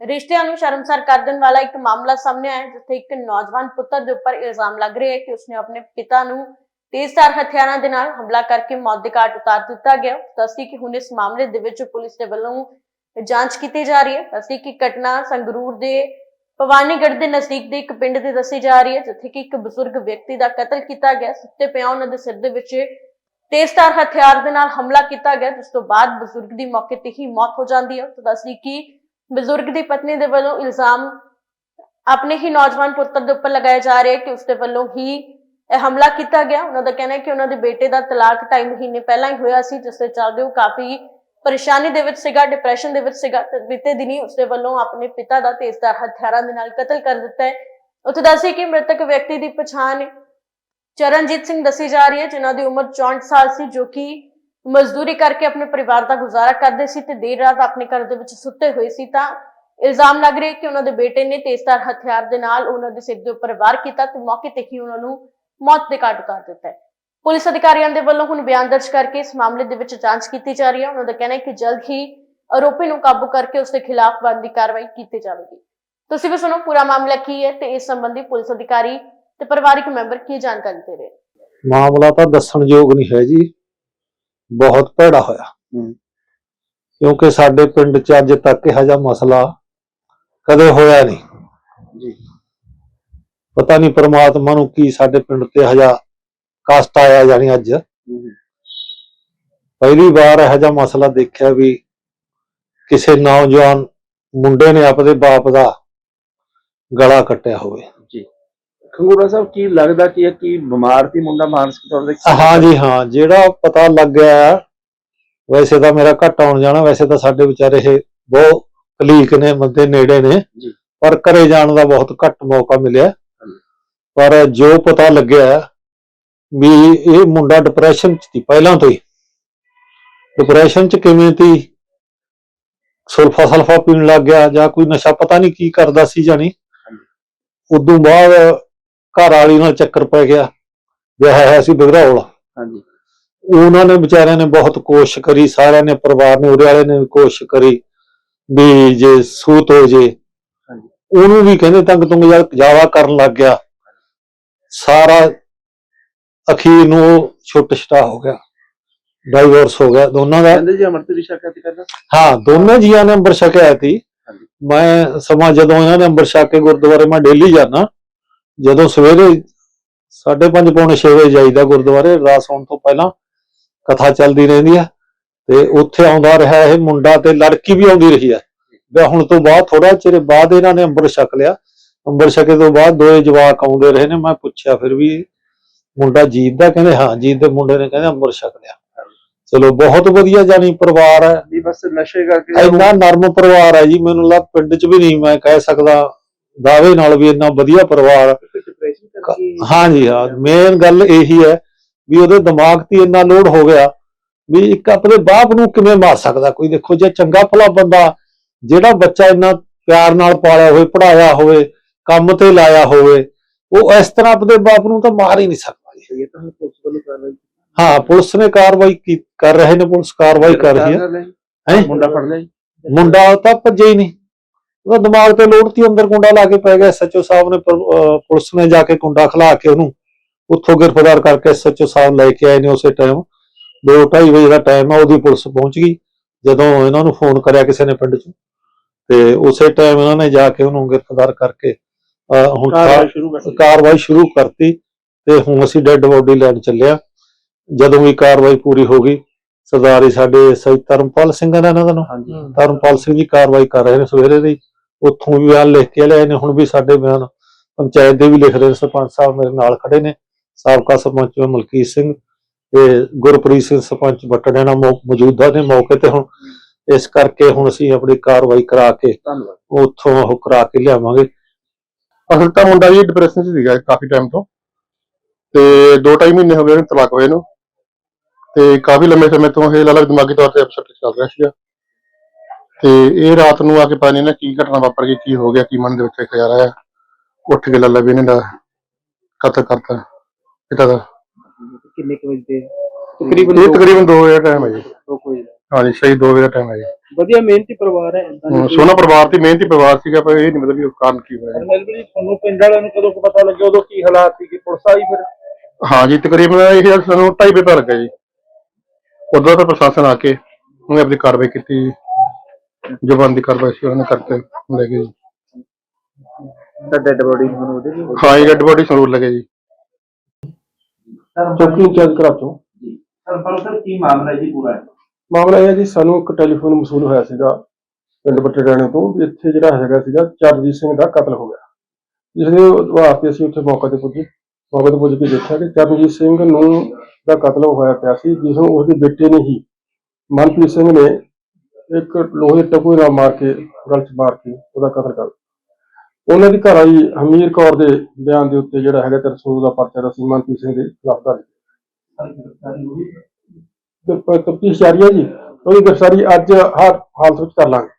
ਰਿਸ਼ਤਿਆਂ ਨੂੰ ਸ਼ਰਮਸਾਰ ਕਰ ਦੇਣ ਵਾਲਾ ਇੱਕ ਮਾਮਲਾ ਸਾਹਮਣੇ ਆਇਆ ਜਿੱਥੇ ਇੱਕ ਨੌਜਵਾਨ ਪੁੱਤਰ ਦੇ ਉੱਪਰ ਇਲਜ਼ਾਮ ਲੱਗ ਰਿਹਾ ਹੈ ਕਿ ਉਸਨੇ ਆਪਣੇ ਪਿਤਾ ਨੂੰ ਤੇਜ਼ਧਾਰ ਹਥਿਆਰਾਂ ਦੇ ਨਾਲ ਹਮਲਾ ਕਰਕੇ ਮੌਤ ਦੇ ਘਾਟ ਉਤਾਰ ਦਿੱਤਾ ਗਿਆ। ਦੱਸਦੀ ਕਿ ਹੁਣ ਇਸ ਮਾਮਲੇ ਦੇ ਵਿੱਚ ਪੁਲਿਸ ਦੇ ਵੱਲੋਂ ਜਾਂਚ ਕੀਤੀ ਜਾ ਰਹੀ ਹੈ। ਦੱਸਦੀ ਕਿ ਘਟਨਾ ਸੰਗਰੂਰ ਦੇ ਭਵਾਨੀਗੜ੍ਹ ਦੇ ਨਜ਼ਦੀਕ ਦੇ ਇੱਕ ਪਿੰਡ ਦੀ ਦੱਸੀ ਜਾ ਰਹੀ ਹੈ, ਜਿੱਥੇ ਕਿ ਇੱਕ ਬਜ਼ੁਰਗ ਵਿਅਕਤੀ ਦਾ ਕਤਲ ਕੀਤਾ ਗਿਆ। ਸੁੱਤੇ ਪਿਆ ਉਹਨਾਂ ਦੇ ਸਿਰ ਦੇ ਵਿੱਚ ਤੇਜ਼ਧਾਰ ਹਥਿਆਰ ਦੇ ਨਾਲ ਹਮਲਾ ਕੀਤਾ ਗਿਆ। ਜਿਸ ਤੋਂ ਬਾਅਦ ਬਜ਼ੁਰਗ ਦੀ ਮੌਕੇ ਤੇ ਹੀ ਮੌਤ ਹੋ ਜਾਂਦੀ ਹੈ। ਤਾਂ ਦੱਸਦੀ ਕਿ ਬਜ਼ੁਰਗ ਦੀ ਪਤਨੀ ਦੇ ਵੱਲੋਂ ਇਲਜ਼ਾਮ ਆਪਣੇ ਹੀ ਨੌਜਵਾਨ ਪੁੱਤਰ ਦੇ ਉੱਪਰ ਲਗਾਇਆ ਜਾ ਰਿਹਾ ਹੈ ਕਿ ਉਸਦੇ ਵੱਲੋਂ ਹੀ ਇਹ ਹਮਲਾ ਕੀਤਾ ਗਿਆ। ਉਹਨਾਂ ਦਾ ਕਹਿਣਾ ਹੈ ਕਿ ਉਹਨਾਂ ਦੇ ਬੇਟੇ ਦਾ ਤਲਾਕ ਢਾਈ ਮਹੀਨੇ ਪਹਿਲਾਂ ਹੀ ਹੋਇਆ ਸੀ, ਜਿਸ ਦੇ ਚੱਲਦੇ ਉਹ ਕਾਫੀ ਪਰੇਸ਼ਾਨੀ ਦੇ ਵਿੱਚ ਸੀਗਾ ਡਿਪਰੈਸ਼ਨ ਦੇ ਵਿੱਚ ਸੀਗਾ। ਬੀਤੇ ਦਿਨੀ ਉਸਦੇ ਵੱਲੋਂ ਆਪਣੇ ਪਿਤਾ ਦਾ ਤੇਜ਼ਧਾਰ ਹਥਿਆਰਾਂ ਦੇ ਨਾਲ ਕਤਲ ਕਰ ਦਿੱਤਾ ਹੈ। ਉੱਥੇ ਦੱਸੇ ਕਿ ਮ੍ਰਿਤਕ ਵਿਅਕਤੀ ਦੀ ਪਛਾਣ ਚਰਨਜੀਤ ਸਿੰਘ ਦੱਸੀ ਜਾ ਰਹੀ ਹੈ, ਜਿਨ੍ਹਾਂ ਦੀ ਉਮਰ 64 ਸਾਲ ਸੀ, ਜੋ ਕਿ ਮਜ਼ਦੂਰੀ ਕਰਕੇ ਆਪਣੇ ਪਰਿਵਾਰ ਦਾ ਗੁਜ਼ਾਰਾ ਕਰਦੇ ਸੀ ਤੇ ਦੇਰ ਰਾਤ ਆਪਣੇ ਘਰ ਦੇ ਵਿੱਚ ਸੁੱਤੇ ਹੋਏ ਸੀ ਤਾਂ ਇਲਜ਼ਾਮ ਲੱਗ ਰਿਹਾ ਕਿ ਉਹਨਾਂ ਦੇ ਬੇਟੇ ਨੇ ਤੇਜ਼ਧਾਰ ਹਥਿਆਰ ਦੇ ਨਾਲ ਉਹਨਾਂ ਦੇ ਸਿਰ ਦੇ ਉੱਪਰ ਵਾਰ ਕੀਤਾ ਤੇ ਮੌਕੇ ਤੇ ਹੀ ਉਹਨਾਂ ਨੂੰ ਮੌਤ ਦੇ ਘਾਟ ਉਤਾਰ ਦਿੱਤਾ ਹੈ। ਪੁਲਿਸ ਅਧਿਕਾਰੀਆਂ ਦੇ ਵੱਲੋਂ ਹੁਣ ਬਿਆਨ ਦਰਜ ਕਰਕੇ ਇਸ ਮਾਮਲੇ ਦੇ ਵਿੱਚ ਜਾਂਚ ਕੀਤੀ ਜਾ ਰਹੀ ਹੈ। ਉਹਨਾਂ ਦਾ ਕਹਿਣਾ ਹੈ ਕਿ ਜਲਦ ਹੀ ਆਰੋਪੀ ਨੂੰ ਕਾਬੂ ਕਰਕੇ ਉਸ ਦੇ ਖਿਲਾਫ ਬਣਦੀ ਕਾਰਵਾਈ ਕੀਤੀ ਜਾਵੇਗੀ। ਤੁਸੀਂ ਵੀ ਸੁਣੋ, ਪੂਰਾ ਮਾਮਲਾ ਕੀ ਹੈ ਤੇ ਇਸ ਸੰਬੰਧੀ ਪੁਲਿਸ ਅਧਿਕਾਰੀ ਤੇ ਪਰਿਵਾਰਕ ਮੈਂਬਰ ਕੀ ਜਾਣਕਾਰੀ ਦੇ ਰਹੇ ਮਾਮਲਾ ਤਾਂ ਦੱਸਣਯੋਗ ਨਹੀਂ ਹੈ ਜੀ। ਬਹੁਤ ਭੈੜਾ ਹੋਇਆ। ਕਿਉਂਕਿ ਸਾਡੇ ਪਿੰਡ 'ਚ ਅੱਜ ਤੱਕ ਇਹੋ ਜਿਹਾ ਮਸਲਾ ਕਦੇ ਹੋਇਆ ਨਹੀਂ। ਜੀ। ਪਤਾ ਨਹੀਂ ਪ੍ਰਮਾਤਮਾ ਨੂੰ ਕੀ ਸਾਡੇ ਪਿੰਡ ਤੇ ਇਹੋ ਜਿਹਾ ਕਸ਼ਟ ਆਇਆ ਜਾਣੀ ਅੱਜ। ਪਹਿਲੀ ਵਾਰ ਇਹੋ ਜਿਹਾ ਮਸਲਾ ਦੇਖਿਆ ਵੀ ਕਿਸੇ ਨੌਜਵਾਨ ਮੁੰਡੇ ਨੇ ਆਪਣੇ ਬਾਪ ਦਾ ਗਲਾ ਕੱਟਿਆ ਹੋਵੇ। ਖੰਗੂਰਾ ਸਾਹਿਬ ਕੀ ਲੱਗਦਾ ਕਿ ਇਹ ਕੀ ਬਿਮਾਰ ਸੀ ਮੁੰਡਾ ਮਾਨਸਿਕ ਤੌਰ ਤੇ? ਹਾਂ ਜੀ ਹਾਂ। ਜਿਹੜਾ ਪਤਾ ਲੱਗਿਆ ਵੈਸੇ ਤਾਂ ਮੇਰਾ ਘੱਟ ਆਉਣ ਜਾਣਾ ਵੈਸੇ ਤਾਂ ਸਾਡੇ ਵਿਚਾਰੇ ਇਹ ਬਹੁਤ ਕਲੀਕ ਨੇ ਬੰਦੇ ਨੇੜੇ ਨੇ। ਪਰ ਘਰੇ ਜਾਣ ਦਾ ਬਹੁਤ ਘੱਟ ਮੌਕਾ ਮਿਲਿਆ। ਪਰ ਜੋ ਪਤਾ ਲੱਗਿਆ ਵੀ ਇਹ ਮੁੰਡਾ ਡਿਪਰੈਸ਼ਨ ਚ ਸੀ ਪਹਿਲਾਂ ਤੋਂ ਹੀ। ਡਿਪਰੈਸ਼ਨ ਚ ਕਿਵੇਂ ਸੀ? ਸੁਲਫਾ ਸਲਫਾ ਪੀਣ ਲੱਗ ਗਿਆ ਜਾਂ ਕੋਈ ਨਸ਼ਾ ਪਤਾ ਨਹੀਂ ਕੀ ਕਰਦਾ ਸੀ ਜਾਣੀ। ਉਦੋਂ ਬਾਅਦ ਘਰ ਵਾਲੀ ਨਾਲ ਚੱਕਰ ਪੈ ਗਿਆ ਵਿਆਹ ਹੋਇਆ ਸੀ ਬਗਰੌਲ ਹਾਂਜੀ। ਉਹਨਾਂ ਨੇ ਵਿਚਾਰਿਆਂ ਨੇ ਬਹੁਤ ਕੋਸ਼ਿਸ਼ ਕਰੀ ਸਾਰਿਆਂ ਨੇ ਪਰਿਵਾਰ ਨੇ ਉਹਦੇ ਵਾਲੇ ਨੇ ਵੀ ਕੋਸ਼ਿਸ਼ ਕਰੀ ਵੀ ਜੇ ਸੂਤ ਹੋ ਜੇ। ਹਾਂਜੀ। ਉਹਨੂੰ ਵੀ ਕਹਿੰਦੇ ਤੰਗ ਤੁੰਗ ਜਾਵਾ ਕਰਨ ਲੱਗ ਗਿਆ। ਸਾਰਾ ਅਖੀਰ ਨੂੰ ਛੁੱਟ ਛਟਾ ਹੋ ਗਿਆ। ਡਾਈਵੋਰਸ ਹੋ ਗਿਆ। ਦੋਨਾਂ ਦਾ ਕਹਿੰਦੇ ਜੀ ਅਮਰਤ ਦੀ ਸ਼ਿਕਾਇਤ ਕਰਦਾ? ਹਾਂ ਦੋਨੇ ਜੀਆਂ ਨੇ ਅੰਬਰ ਛਕਿਆ ਸੀ। ਮੈਂ ਸਮਾਂ ਜਦੋਂ ਇਹਨਾਂ ਨੇ ਅੰਬਰ ਛਕ ਕੇ ਗੁਰਦੁਆਰੇ ਮੈਂ ਡੇਲੀ ਜਾਣਾ ਜਦੋਂ ਸਵੇਰੇ 5:30 ਪੌਣੇ 6 ਵਜੇ ਜਾਈਦਾ ਗੁਰਦੁਆਰੇ ਰਾਤ ਸੌਣ ਤੋਂ ਪਹਿਲਾਂ ਕਥਾ ਚੱਲਦੀ ਰਹਿੰਦੀ ਹੈ ਤੇ ਉੱਥੇ ਆਉਂਦਾ ਰਿਹਾ ਇਹ ਮੁੰਡਾ ਤੇ ਲੜਕੀ ਵੀ ਆਉਂਦੀ ਰਹੀ ਹੈ ਵਿਆਹ ਹੁਣ ਤੋਂ ਬਾਅਦ ਥੋੜਾ ਚਿਰ ਬਾਅਦ ਇਹਨਾਂ ਨੇ ਅੰਬਰ ਛਕ ਲਿਆ। ਅੰਬਰ ਛਕੇ ਤੋਂ ਬਾਅਦ ਦੋਏ ਜਵਾਕ ਆਉਂਦੇ ਰਹੇ ਨੇ ਮੈਂ ਪੁੱਛਿਆ ਫਿਰ ਵੀ ਮੁੰਡਾ ਜੀਤ ਦਾ? ਕਹਿੰਦੇ ਹਾਂ ਜੀਤ ਦੇ ਮੁੰਡੇ ਨੇ ਕਹਿੰਦੇ ਅੰਬਰ ਛਕ ਲਿਆ। ਚਲੋ ਬਹੁਤ ਵਧੀਆ ਜਾਨੀ ਪਰਿਵਾਰ ਹੈ ਵੀ ਬਸ ਨਸ਼ੇ ਕਰਕੇ ਇੰਨਾ ਨਰਮ ਪਰਿਵਾਰ ਹੈ ਜੀ ਮੈਨੂੰ ਲੱਗ ਪਿੰਡ 'ਚ ਵੀ ਨਹੀਂ ਮੈਂ ਕਹਿ ਸਕਦਾ ਦਾਅਵੇ ਨਾਲ ਵੀ ਇੰਨਾ ਵਧੀਆ ਪਰਿਵਾਰ ਹਾਂਜੀ ਹਾਂ ਮੇਨ ਗੱਲ ਇਹੀ ਹੈ ਵੀ ਉਹਦੇ ਦਿਮਾਗ ਤੇ ਇੰਨਾ ਲੋਡ ਹੋ ਗਿਆ ਵੀ ਇੱਕ ਆਪਣੇ ਬਾਪ ਨੂੰ ਕਿਵੇਂ ਮਾਰ ਸਕਦਾ ਕੋਈ? ਦੇਖੋ ਜੇ ਚੰਗਾ ਭਲਾ ਬੰਦਾ ਜਿਹੜਾ ਬੱਚਾ ਇੰਨਾ ਪਿਆਰ ਨਾਲ ਪਾਲਿਆ ਹੋਵੇ ਪੜਾਇਆ ਹੋਵੇ ਕੰਮ ਤੇ ਲਾਇਆ ਹੋਵੇ ਉਹ ਇਸ ਤਰ੍ਹਾਂ ਆਪਣੇ ਬਾਪ ਨੂੰ ਤਾਂ ਮਾਰ ਹੀ ਨਹੀਂ ਸਕਦਾ ਜੀ। ਇਹ ਤਾਂ ਹੁਣ ਪੁਲਿਸ ਵੱਲੋਂ ਕਰ ਰਹੀ ਹਾਂ ਪੁਲਿਸ ਨੇ ਕਾਰਵਾਈ ਕੀ- ਕਰ ਰਹੇ ਨੇ ਪੁਲਿਸ? ਕਾਰਵਾਈ ਕਰ ਰਹੀ ਹੈ। ਹੈਂ? ਮੁੰਡਾ ਫੜ ਲਿਆ ਜੀ। ਮੁੰਡਾ ਤਾਂ ਭੱਜਿਆ ਹੀ ਨਹੀਂ। ਉਹਦਾ ਦਿਮਾਗ ਤੇ ਲੋੜ ਤੀ ਅੰਦਰ ਕੁੰਡਾ ਲਾ ਕੇ ਪੈ ਗਿਆ। ਸੱਚੋ ਸਾਹਿਬ ਨੇ ਪੁਲਿਸ ਨੇ ਜਾ ਕੇ ਕੁੰਡਾ ਖਲਾ ਕੇ ਉਹਨੂੰ ਉੱਥੋਂ ਗ੍ਰਿਫਤਾਰ ਕਰਕੇ ਸੱਚੋ ਸਾਹਿਬ ਲੈ ਕੇ ਆਏ ਨੇ ਉਸੇ ਟਾਈਮ 2:30 ਵਜੇ ਦਾ ਟਾਈਮ ਆ ਉਹਦੀ ਪੁਲਿਸ ਪਹੁੰਚ ਗਈ। ਜਦੋਂ ਇਹਨਾਂ ਨੂੰ ਫੋਨ ਕਰਿਆ ਕਿਸੇ ਨੇ ਪਿੰਡ 'ਚ। ਤੇ ਉਸੇ ਟਾਈਮ ਇਹਨਾਂ ਨੇ ਜਾ ਕੇ ਉਹਨੂੰ ਗ੍ਰਿਫਤਾਰ ਕਰਕੇ ਹੁਣ ਕਾਰਵਾਈ ਸ਼ੁਰੂ ਕਰਤੀ। ਤੇ ਹੁਣ ਅਸੀਂ ਡੈੱਡ ਬੋਡੀ ਲੈਣ ਚੱਲਿਆ ਜਦੋਂ ਵੀ ਕਾਰਵਾਈ ਪੂਰੀ ਹੋ ਗਈ ਸਰਦਾਰੀ ਸਾਡੇ ਸਹਿਤ ਧਰਮਪਾਲ ਸਿੰਘ ਦਾ ਨਾਮ ਹਾਂਜੀ। ਧਰਮਪਾਲ ਸਿੰਘ ਜੀ ਕਾਰਵਾਈ ਕਰ ਰਹੇ ਨੇ ਸਵੇਰੇ ਦੀ। ਉੱਥੋਂ ਵੀ ਬਿਆਨ ਲਿਖ ਕੇ ਲਿਆਏ ਨੇ ਹੁਣ ਵੀ ਸਾਡੇ ਬਿਆਨ ਪੰਚਾਇਤ ਦੇ ਵੀ ਲਿਖ ਰਹੇ ਨੇ ਸਰਪੰਚ ਸਾਹਿਬ ਮੇਰੇ ਨਾਲ ਖੜੇ ਨੇ। ਸਾਬਕਾ ਸਰਪੰਚ ਮਲਕੀਤ ਸਿੰਘ ਤੇ ਗੁਰਪ੍ਰੀਤ ਸਿੰਘ ਸਰਪੰਚ ਬਟੜਿਆਣਾ ਮੌਜੂਦਾ ਨੇ ਮੌਕੇ ਤੇ ਹੁਣ। ਇਸ ਕਰਕੇ ਹੁਣ ਅਸੀਂ ਆਪਣੀ ਕਾਰਵਾਈ ਕਰਾ ਕੇ ਧੰਨਵਾਦ। ਉੱਥੋਂ ਉਹ ਕਰਾ ਕੇ ਲਿਆਵਾਂਗੇ। ਅਸਲ ਤਾਂ ਮੁੰਡਾ ਜੀ ਡਿਪਰੈਸ਼ਨ 'ਚ ਸੀਗਾ ਕਾਫੀ ਟਾਈਮ ਤੋਂ। ਤੇ 2.5 ਮਹੀਨੇ ਹੋ ਗਏ ਉਹਨੂੰ ਤਲਾਕ ਹੋਏ ਨੂੰ। ਤੇ ਕਾਫੀ ਲੰਮੇ ਸਮੇਂ ਤੋਂ ਇਹ ਲਾਲਾ ਦਿਮਾਗੀ ਤੌਰ ਤੇ ਅਪਸੈਟ ਚੱਲ ਰਿਹਾ ਸੀਗਾ। ਤੇ ਇਹ ਰਾਤ ਨੂੰ ਆ ਕੇ ਪਤਾ ਨਹੀਂ ਨਾ ਕੀ ਘਟਨਾ ਵਾਪਰ ਗਈ ਕੀ ਹੋ ਗਿਆ ਕੀ ਮਨ ਦੇ ਵਿੱਚ ਖਿਆਲ ਆਇਆ ਉੱਠ ਕੇ ਲਾਲਾ ਵੀ ਇਹਨਾਂ ਦਾ ਕਤਲ ਕਰਤਾ ਪਿਤਾ ਦਾ। ਕਿੰਨੇ ਕੁ ਵਜੇ ਇਹ ਤਕਰੀਬਨ 2 ਵਜੇ ਦਾ ਟਾਈਮ ਹੈ ਜੀ। ਕੋਈ ਹਾਂਜੀ ਸਹੀ 2 ਵਜੇ ਦਾ ਟਾਈਮ ਹੈ ਜੀ। ਵਧੀਆ ਮਿਹਨਤੀ ਪਰਿਵਾਰ ਹੈ ਸੋਨਾ ਪਰਿਵਾਰ ਦੀ ਮਿਹਨਤੀ ਪਰਿਵਾਰ ਸੀਗਾ ਪਰ ਇਹ ਨਹੀਂ ਮਤਲਬ ਵੀ ਉਹ ਕਾਰਨ ਕੀ ਹੋਇਆ। ਮਿਲਵੀ ਜੀ ਤੁਹਾਨੂੰ ਪਿੰਡ ਵਾਲਿਆਂ ਨੂੰ ਕਦੋਂ ਕੁ ਪਤਾ ਲੱਗਿਆ ਉਦੋਂ ਕੀ ਹਾਲਾਤ ਸੀ ਕਿ ਪੁਲਿਸ ਆਈ ਫਿਰ? ਹਾਂ ਜੀ ਤਕਰੀਬਨ ਇਹ ਸਾਨੂੰ ਢਾਈ ਵਜੇ ਪਤਾ ਲੱਗਾ ਜੀ। ਉਦੋਂ ਤਾਂ ਪ੍ਰਸ਼ਾਸਨ ਆ ਕੇ ਉਹਨੇ ਆਪਣੀ ਕਾਰਵਾਈ ਕੀਤੀ ਜੋ ਬਣਦੀ ਕਾਰਵਾਈ ਸੀ ਉਹਨੇ ਕਰਕੇ ਲੈ ਗਏ ਜੀ। ਤਾਂ ਡੈਡ ਬੋਡੀ ਨੂੰ ਉਹਦੇ ਵੀ ਹਾਂ ਜੀ ਡੈਡ ਬੋਡੀ ਸੰਗਰੂਰ ਲੱਗੇ ਜੀ। ਚੌਕੀ ਇੰਚਾਰਜ ਕਰਾਚੋਂ ਸਰਪੰਚ ਸਰ ਕੀ ਮਾਮਲਾ ਹੈ ਜੀ ਪੂਰਾ? ਮਾਮਲਾ ਇਹ ਹੈ ਜੀ ਸਾਨੂੰ ਇੱਕ ਟੈਲੀਫੋਨ ਮਸੂਲ ਹੋਇਆ ਸੀਗਾ ਪਿੰਡ ਬਟੇੜਾਣੇ ਤੋਂ ਵੀ ਇੱਥੇ ਜਿਹੜਾ ਹੈਗਾ ਸੀਗਾ ਚਰਨਜੀਤ ਸਿੰਘ ਦਾ ਕਤਲ ਹੋ ਗਿਆ। ਜਿਸ ਦੇ ਵਾਸਤੇ ਅਸੀਂ ਉੱਥੇ ਮੌਕੇ ਤੇ ਪੁੱਜੇ। ਮੌਕੇ ਤੇ ਪੁੱਜ ਕੇ ਦੇਖਿਆ ਕਿ ਚਰਨਜੀਤ ਸਿੰਘ ਨੂੰ ਦਾ ਕਤਲ ਹੋਇਆ ਪਿਆ ਸੀ ਜਿਸ ਨੂੰ ਉਸਦੇ ਬੇਟੇ ਨੇ ਹੀ ਮਨਪ੍ਰੀਤ ਸਿੰਘ ਨੇ ਇੱਕ ਲੋਹੇ ਦੇ ਟਕੂਏ ਨਾਲ ਮਾਰ ਕੇ ਗਲ 'ਚ ਮਾਰ ਕੇ ਉਹਦਾ ਕਤਲ ਕਰ। ਉਹਨਾਂ ਦੀ ਘਰ ਆਈ ਹਮੀਰ ਕੌਰ ਦੇ ਬਿਆਨ ਦੇ ਉੱਤੇ ਜਿਹੜਾ ਹੈਗਾ ਤੇ ਰਸੂਲ ਦਾ ਪਰਚਾ ਅਸੀਂ ਮਨਪ੍ਰੀਤ ਸਿੰਘ ਦੇ ਖਿਲਾਫ ਦਰਜ ਤਫਤੀਸ਼ ਜਾਰੀ ਹੈ ਜੀ। ਉਹਦੀ ਗ੍ਰਿਫਤਾਰੀ ਅੱਜ ਹਾਲਤ ਵਿੱਚ ਕਰ ਲਾਂਗੇ।